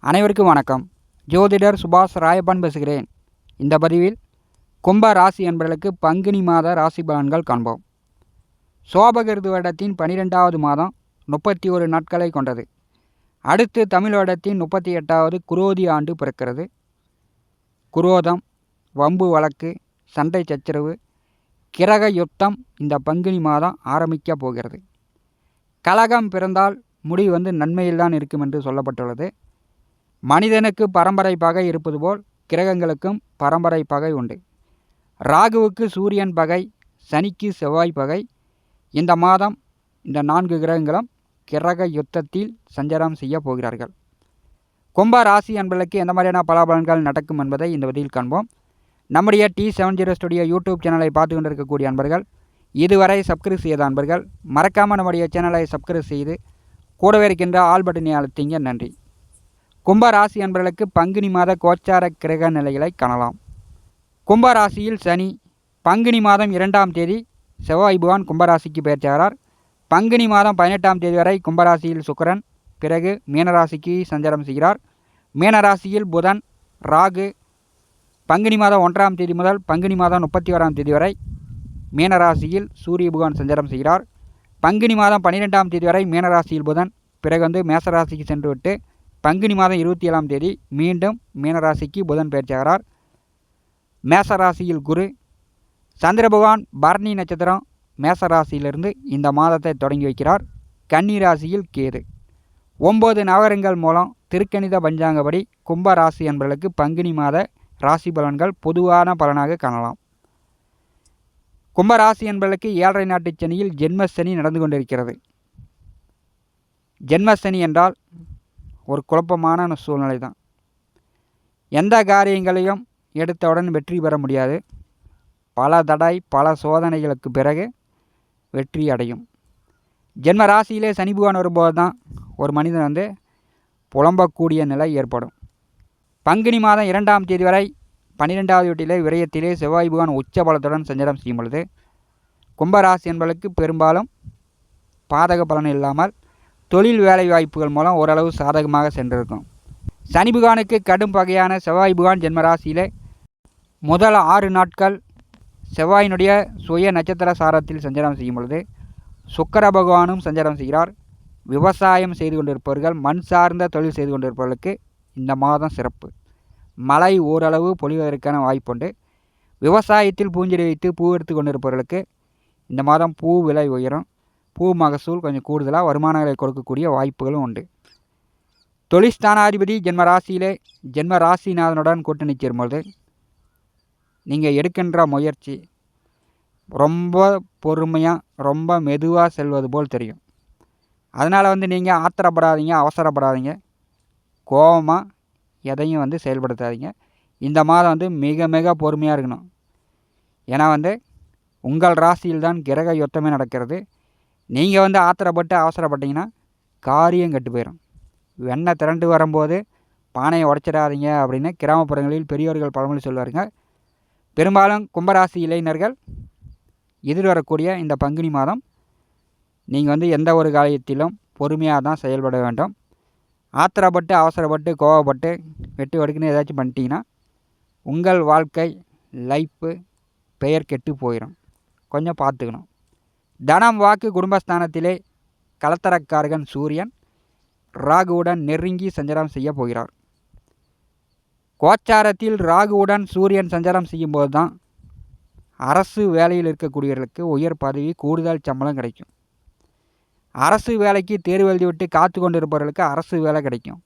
அனைவருக்கும் வணக்கம். ஜோதிடர் சுபாஷ் ராயப்பன் பேசுகிறேன். இந்த பதிவில் கும்ப ராசி என்பவர்களுக்கு பங்குனி மாத ராசி பலன்கள் காண்போம். சோபகிருது வருடத்தின் பனிரெண்டாவது மாதம் முப்பத்தி ஒரு நாட்களை கொண்டது. அடுத்து தமிழ் வருடத்தின் முப்பத்தி எட்டாவது குரோதி ஆண்டு பிறக்கிறது. குரோதம் வம்பு வழக்கு சண்டை சச்சரவு கிரக யுத்தம் இந்த பங்குனி மாதம் ஆரம்பிக்க போகிறது. கலகம் பிறந்தால் முடிவு வந்து நன்மையில்தான் இருக்கும் என்று சொல்லப்பட்டுள்ளது. மனிதனுக்கு பரம்பரை பகை இருப்பது போல் கிரகங்களுக்கும் பரம்பரை பகை உண்டு. ராகுவுக்கு சூரியன் பகை சனிக்கு செவ்வாய் பகை. இந்த மாதம் இந்த நான்கு கிரகங்களும் கிரக யுத்தத்தில் சஞ்சாரம் செய்ய போகிறார்கள். கும்ப ராசி என்பதற்கு எந்த மாதிரியான பலாபலன்கள் நடக்கும் என்பதை இந்த பதிவில் காண்போம். நம்முடைய T seven zero studio YouTube சேனலை பார்த்து கொண்டிருக்கக்கூடிய அன்பர்கள் இதுவரை சப்ஸ்கிரைப் செய்த அன்பர்கள் மறக்காமல் நம்முடைய சேனலை சப்ஸ்கிரைப் செய்து கூடவே இருக்கின்ற ஆல் பட்டனை அழுத்திங்க. நன்றி. கும்ப ராசி அன்பர்களுக்கு பங்குனி மாத கோச்சார கிரக நிலைகளை காணலாம். கும்ப ராசியில் சனி பங்குனி மாதம் இரண்டாம் தேதி செவ்வாய் புவான் கும்பராசிக்கு பெயர்ச்சாகிறார் பங்குனி மாதம் பதினெட்டாம் தேதி வரை கும்பராசியில் சுக்கரன் பிறகு மீனராசிக்கு சஞ்சாரம் செய்கிறார். மீனராசியில் புதன் ராகு பங்குனி மாதம் ஒன்றாம் தேதி முதல் பங்குனி மாதம் முப்பத்தி ஓராம் தேதி வரை மீனராசியில் சூரிய பகவான் சஞ்சாரம் செய்கிறார். பங்குனி மாதம் பன்னிரெண்டாம் தேதி வரை மீனராசியில் புதன் பிறகு வந்து மேசராசிக்கு சென்றுவிட்டு பங்குனி மாதம் இருபத்தி ஏழாம் தேதி மீண்டும் மீனராசிக்கு புதன் பயிற்சியாகிறார் மேசராசியில் குரு சந்திர பகவான் பரணி நட்சத்திரம் மேசராசியிலிருந்து இந்த மாதத்தை தொடங்கி வைக்கிறார். கன்னி ராசியில் கேது. ஒம்பது நகரங்கள் மூலம் திருக்கணித பஞ்சாங்கப்படி கும்ப ராசி என்பவர்களுக்கு பங்குனி மாத ராசி பலன்கள் பொதுவான பலனாக காணலாம். கும்பராசி என்பவர்களுக்கு ஏழரை நாட்டு சனியில் ஜென்மசனி நடந்து கொண்டிருக்கிறது. ஜென்மசனி என்றால் ஒரு குழப்பமான சூழ்நிலை தான். எந்த காரியங்களையும் எடுத்தவுடன் வெற்றி பெற முடியாது. பல தடை பல சோதனைகளுக்கு பிறகு வெற்றி அடையும். ஜென்ம ராசியிலே சனி பகவான் வரும்போது தான் ஒரு மனிதன் வந்து புலம்பக்கூடிய நிலை ஏற்படும். பங்குனி மாதம் இரண்டாம் தேதி வரை பன்னிரெண்டாவது வீட்டிலே விரயத்திலே செவ்வாய் பகவான் உச்ச பலத்துடன் சஞ்சாரம் செய்யும் பொழுது கும்பராசி என்பதற்கு பெரும்பாலும் பாதக பலன் இல்லாமல் தொழில் வேலை வாய்ப்புகள் மூலம் ஓரளவு சாதகமாக சென்றிருக்கும். சனி புகானுக்கு கடும் பகையான செவ்வாய் புகான் ஜென்மராசியில் முதல் ஆறு நாட்கள் செவ்வாயினுடைய சுய நட்சத்திர சாரத்தில் சஞ்சாரம் செய்யும் பொழுது சுக்கர பகவானும் சஞ்சாரம் செய்கிறார். விவசாயம் செய்து கொண்டிருப்பவர்கள் மண் சார்ந்த தொழில் செய்து கொண்டிருப்பவர்களுக்கு இந்த மாதம் சிறப்பு. மழை ஓரளவு பொழிவதற்கான வாய்ப்புண்டு விவசாயத்தில் பூஞ்செடி வைத்து பூ எடுத்து கொண்டிருப்பவர்களுக்கு இந்த மாதம் பூ விலை உயரும். பூ மகசூல் கொஞ்சம் கூடுதலாக வருமானங்களை கொடுக்கக்கூடிய வாய்ப்புகளும் உண்டு. தொழிற்ஸ்தானாதிபதி ஜென்ம ராசியிலே ஜென்ம ராசிநாதனுடன் கூட்டணி சேரும்பொழுது நீங்கள் எடுக்கின்ற முயற்சி ரொம்ப பொறுமையாக ரொம்ப மெதுவாக செல்வது போல் தெரியும். அதனால் வந்து நீங்கள் ஆத்திரப்படாதீங்க அவசரப்படாதீங்க. கோபமாக எதையும் வந்து செயல்படுத்தாதீங்க. இந்த மாதம் வந்து மிக மிக பொறுமையாக இருக்கணும். ஏன்னா வந்து உங்கள் ராசியில் தான் கிரக யுத்தமே நடக்கிறது. நீங்கள் வந்து ஆத்திரப்பட்டு அவசரப்பட்டீங்கன்னா காரியம் கெட்டு போயிடும் வெண்ணெய் திரண்டு வரும்போது பானையை உடச்சிடாதீங்க அப்படின்னு கிராமப்புறங்களில் பெரியோர்கள் பழமொழி சொல்வாருங்க. பெரும்பாலும் கும்பராசி இளைஞர்கள் எதிர்வரக்கூடிய இந்த பங்குனி மாதம் நீங்கள் வந்து எந்த ஒரு காரியத்திலும் பொறுமையாக தான் செயல்பட வேண்டும். ஆத்திரப்பட்டு அவசரப்பட்டு கோவப்பட்டு வெட்டு வடுக்குன்னு ஏதாச்சும் பண்ணிட்டீங்கன்னா உங்கள் வாழ்க்கை லைஃப்பு பெயர் கெட்டு போயிடும் கொஞ்சம் பார்த்துக்கணும். தனம் வாக்கு குடும்பஸ்தானத்திலே கலத்தரக்காரகன் சூரியன் ராகுவுடன் நெருங்கி சஞ்சாரம் செய்ய போகிறார். கோச்சாரத்தில் ராகுவுடன் சூரியன் சஞ்சாரம் செய்யும்போது தான் அரசு வேலையில் இருக்கக்கூடியவர்களுக்கு உயர் பதவி கூடுதல் சம்பளம் கிடைக்கும். அரசு வேலைக்கு தேர்வு எழுதிவிட்டு காத்து கொண்டிருப்பவர்களுக்கு அரசு வேலை கிடைக்கும்.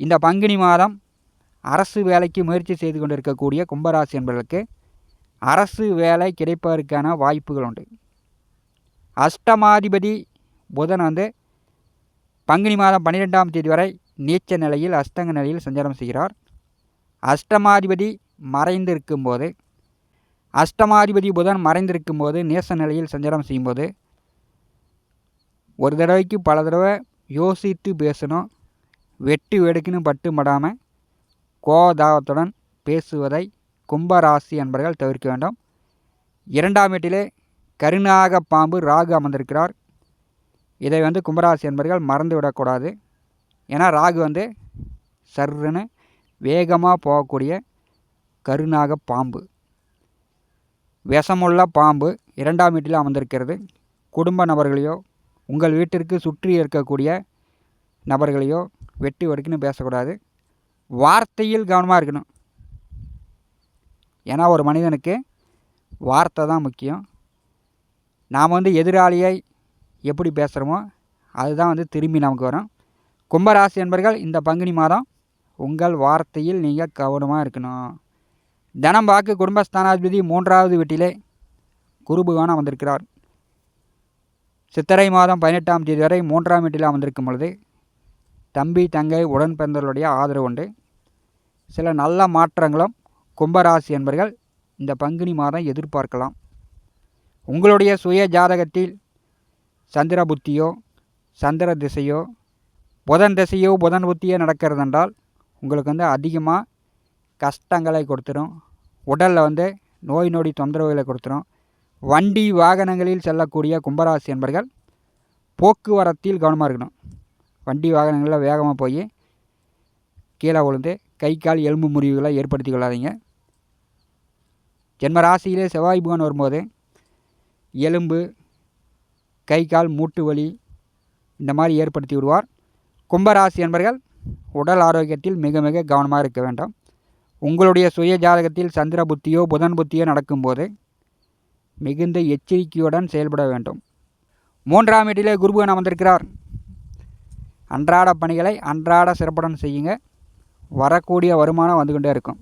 இந்த பங்குனி மாதம் அரசு வேலைக்கு முயற்சி செய்து கொண்டிருக்கக்கூடிய கும்பராசி என்பவர்களுக்கு அரசு வேலை கிடைப்பதற்கான வாய்ப்புகள் உண்டு அஷ்டமாதிபதி புதன் வந்து பங்குனி மாதம் பன்னிரெண்டாம் தேதி வரை நீச்ச நிலையில் அஸ்தங்க நிலையில் சஞ்சாரம் செய்கிறார். அஷ்டமாதிபதி மறைந்து இருக்கும்போது அஷ்டமாதிபதி புதன் மறைந்திருக்கும் போது நேச நிலையில் சஞ்சாரம் செய்யும்போது ஒரு தடவைக்கு பல தடவை யோசித்து பேசணும் வெட்டு வெடுக்குன்னு பட்டு படாமல் கோதாவத்துடன் பேசுவதை கும்பராசி என்பர்கள் தவிர்க்க வேண்டும். இரண்டாம் வீட்டிலே கருணாக பாம்பு ராகு அமர்ந்திருக்கிறார். இதை வந்து கும்பராசி என்பர்கள் மறந்து விடக்கூடாது ஏன்னா ராகு வந்து சர்ருன்னு வேகமாக போகக்கூடிய கருநாக பாம்பு விஷமுள்ள பாம்பு இரண்டாம் வீட்டில் அமர்ந்திருக்கிறது. குடும்ப நபர்களையோ உங்கள் வீட்டிற்கு சுற்றி இருக்கக்கூடிய நபர்களையோ வெட்டி வரைக்கும் பேசக்கூடாது. வார்த்தையில் கவனமாக இருக்கணும். ஏன்னா ஒரு மனிதனுக்கு வார்த்தை தான் முக்கியம். நாம் வந்து எதிராளியை எப்படி பேசுகிறோமோ அதுதான் வந்து திரும்பி நமக்கு வரும். கும்பராசி என்பர்கள் இந்த பங்குனி மாதம் உங்கள் வார்த்தையில் நீங்கள் கவனமாக இருக்கணும். தனம் வாக்கு குடும்பஸ்தானாதிபதி மூன்றாவது வீட்டிலே குரு பகவான் அமர்ந்திருக்கிறார். சித்திரை மாதம் பதினெட்டாம் தேதி வரை மூன்றாம் வீட்டில் அமர்ந்திருக்கும் பொழுது தம்பி தங்கை உடன் பிறந்தவர்களுடைய ஆதரவு உண்டு. சில நல்ல மாற்றங்களும் கும்பராசி என்பர்கள் இந்த பங்குனி மாதம் எதிர்பார்க்கலாம். உங்களுடைய சுய ஜாதகத்தில் சந்திர புத்தியோ சந்திர திசையோ புதன் திசையோ புதன் புத்தியோ நடக்கிறது என்றால் உங்களுக்கு வந்து அதிகமாக கஷ்டங்களை கொடுத்துரும். உடலில் வந்து நோய் நொடி தொந்தரவுகளை கொடுத்துரும். வண்டி வாகனங்களில் செல்லக்கூடிய கும்பராசி என்பர்கள் போக்குவரத்தில் கவனமாக இருக்கணும். வண்டி வாகனங்களில் வேகமாக போய் கீழே விழுந்து கை கால் எலும்பு முறிவுகளை ஏற்படுத்தி கொள்ளாதீங்க. ஜென்ம ராசியிலே செவ்வாய் புகன் வரும்போது எலும்பு கை கால் மூட்டு வலி இந்த மாதிரி ஏற்படுத்தி விடுவார். கும்பராசி என்பர்கள் உடல் ஆரோக்கியத்தில் மிக மிக கவனமாக இருக்க வேண்டும். உங்களுடைய சுய ஜாதகத்தில் சந்திர புத்தியோ புதன் புத்தியோ நடக்கும்போது மிகுந்த எச்சரிக்கையுடன் செயல்பட வேண்டும். மூன்றாம் வீட்டிலே குருபுகன் அமர்ந்திருக்கிறார். அன்றாட பணிகளை அன்றாட சிறப்புடன் செய்யுங்க. வரக்கூடிய வருமானம் வந்து கொண்டே இருக்கும்.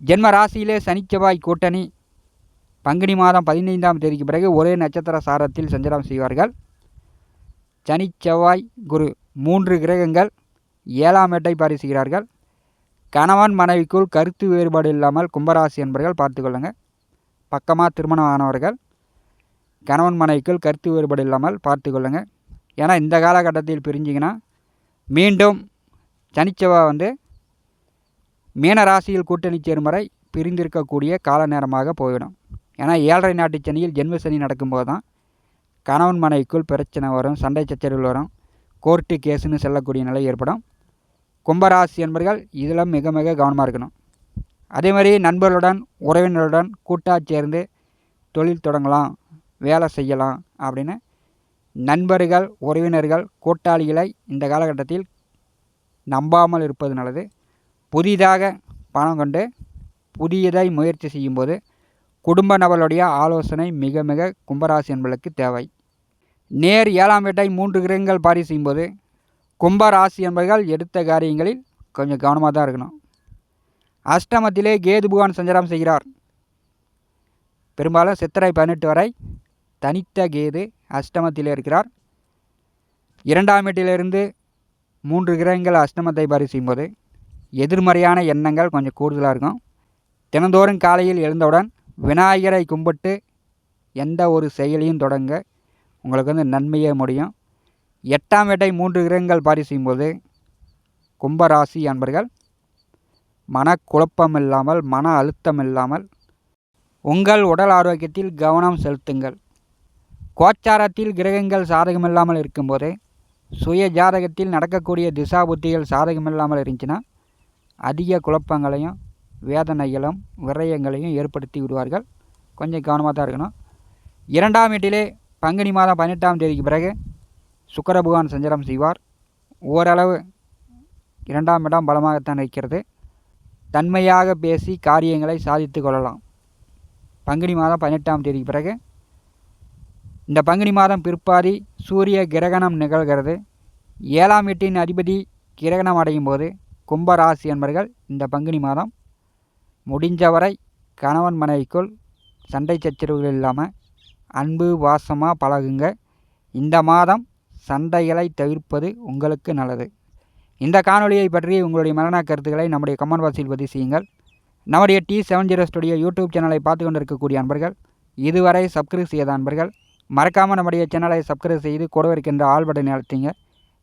ஜென்ம ராசியிலே சனிச்செவ்வாய் கூட்டணி பங்குனி மாதம் பதினைந்தாம் தேதிக்கு பிறகு ஒரே நட்சத்திர சாரத்தில் சஞ்சாரம் செய்வார்கள். சனி செவ்வாய் குரு மூன்று கிரகங்கள் ஏழாம் எட்டை பரிசுகிறார்கள் கணவன் மனைவிக்குள் கருத்து வேறுபாடு இல்லாமல் கும்பராசி என்பர்கள் பார்த்துக்கொள்ளுங்கள் பக்கமாக திருமணம் ஆனவர்கள் கணவன் மனைவிக்குள் கருத்து வேறுபாடு இல்லாமல் பார்த்துக்கொள்ளுங்கள் ஏன்னா இந்த காலகட்டத்தில் பிரிஞ்சிங்கன்னா மீண்டும் சனிச்செவ்வாய் வந்து மீன ராசியில் கூட்டணி சேரும் வரை பிரிந்திருக்கக்கூடிய கால நேரமாக போய்விடும் ஏன்னா ஏழரை நாட்டு சனியில் ஜென்ம சனி நடக்கும்போது தான் கணவன் மனைவிக்குள் பிரச்சனை வரும் சண்டை சச்சரவுகள் வரும் கோர்ட்டு கேஸுன்னு செல்லக்கூடிய நிலை ஏற்படும். கும்பராசி என்பர்கள் இதில் மிக மிக கவனமாக இருக்கணும். அதே மாதிரி நண்பர்களுடன் உறவினருடன் கூட்டாக சேர்ந்து தொழில் தொடங்கலாம் வேலை செய்யலாம் அப்படின்னு நண்பர்கள் உறவினர்கள் கூட்டாளிகளை இந்த காலகட்டத்தில் நம்பாமல் இருப்பது நல்லது. புதிதாக பணம் கொண்டு புதியதை முயற்சி செய்யும்போது குடும்ப நபருடைய ஆலோசனை மிக மிக கும்பராசி என்பதற்கு தேவை. நேர் ஏழாம் வீட்டை மூன்று கிரகங்கள் பாரி செய்யும்போது கும்பராசி என்பவர்கள் எடுத்த காரியங்களில் கொஞ்சம் கவனமாக தான் இருக்கணும். அஷ்டமத்திலே கேது புகான் சஞ்சாரம் செய்கிறார். பெரும்பாலும் சித்திரை பதினெட்டு வரை தனித்த கேது அஷ்டமத்தில் இருக்கிறார். இரண்டாம் வீட்டிலிருந்து மூன்று கிரகங்கள் அஷ்டமத்தை பாரி செய்யும்போது எதிர்மறையான எண்ணங்கள் கொஞ்சம் கூடுதலாக இருக்கும். தினந்தோறும் காலையில் எழுந்தவுடன் விநாயகரை கும்பிட்டு எந்த ஒரு செயலையும் தொடங்க உங்களுக்கு வந்து நன்மையே முடியும். எட்டாம் வேட்டை மூன்று கிரகங்கள் பாரி செய்யும்போது கும்பராசி அன்பர்கள் மனக்குழப்பம் இல்லாமல் மன அழுத்தம் இல்லாமல் உங்கள் உடல் ஆரோக்கியத்தில் கவனம் செலுத்துங்கள். கோச்சாரத்தில் கிரகங்கள் சாதகமில்லாமல் இருக்கும்போது சுய ஜாதகத்தில் நடக்கக்கூடிய திசா புத்திகள் சாதகமில்லாமல் இருந்துச்சுன்னா அதிக குழப்பங்களையும் வேதனைகளும் விரயங்களையும் ஏற்படுத்தி விடுவார்கள். கொஞ்சம் கவனமாக தான் இருக்கணும். இரண்டாம் வீட்டிலே பங்குனி மாதம் பதினெட்டாம் தேதிக்கு பிறகு சுக்கர பகவான் சஞ்சாரம் செய்வார். ஓரளவு இரண்டாம் இடம் பலமாகத்தான் இருக்கிறது. தன்மையாக பேசி காரியங்களை சாதித்து கொள்ளலாம். பங்குனி மாதம் பதினெட்டாம் தேதிக்கு பிறகு இந்த பங்குனி மாதம் பிற்பாதி சூரிய கிரகணம் நிகழ்கிறது. ஏழாம் வீட்டின் அதிபதி கிரகணம் அடையும் போது கும்பராசி என்பர்கள் இந்த பங்குனி மாதம் முடிஞ்சவரை கணவன் மனைவிக்குள் சண்டை சச்சரவுகள் இல்லாமல் அன்பு வாசமாக பழகுங்க. இந்த மாதம் சண்டைகளை தவிர்ப்பது உங்களுக்கு நல்லது. இந்த காணொலியை பற்றி உங்களுடைய மரண கருத்துக்களை நம்முடைய கமெண்ட் பாக்ஸில் பதிவு செய்யுங்கள். நம்முடைய T seven zero studio YouTube சேனலை பார்த்து கொண்டிருக்கக்கூடிய அன்பர்கள் இதுவரை சப்ஸ்கிரைப் செய்யாத அன்பர்கள் மறக்காமல் நம்முடைய சேனலை சப்ஸ்கிரைப் செய்து கூட இருக்கின்ற ஆள் பட்டனை அழுத்திங்க.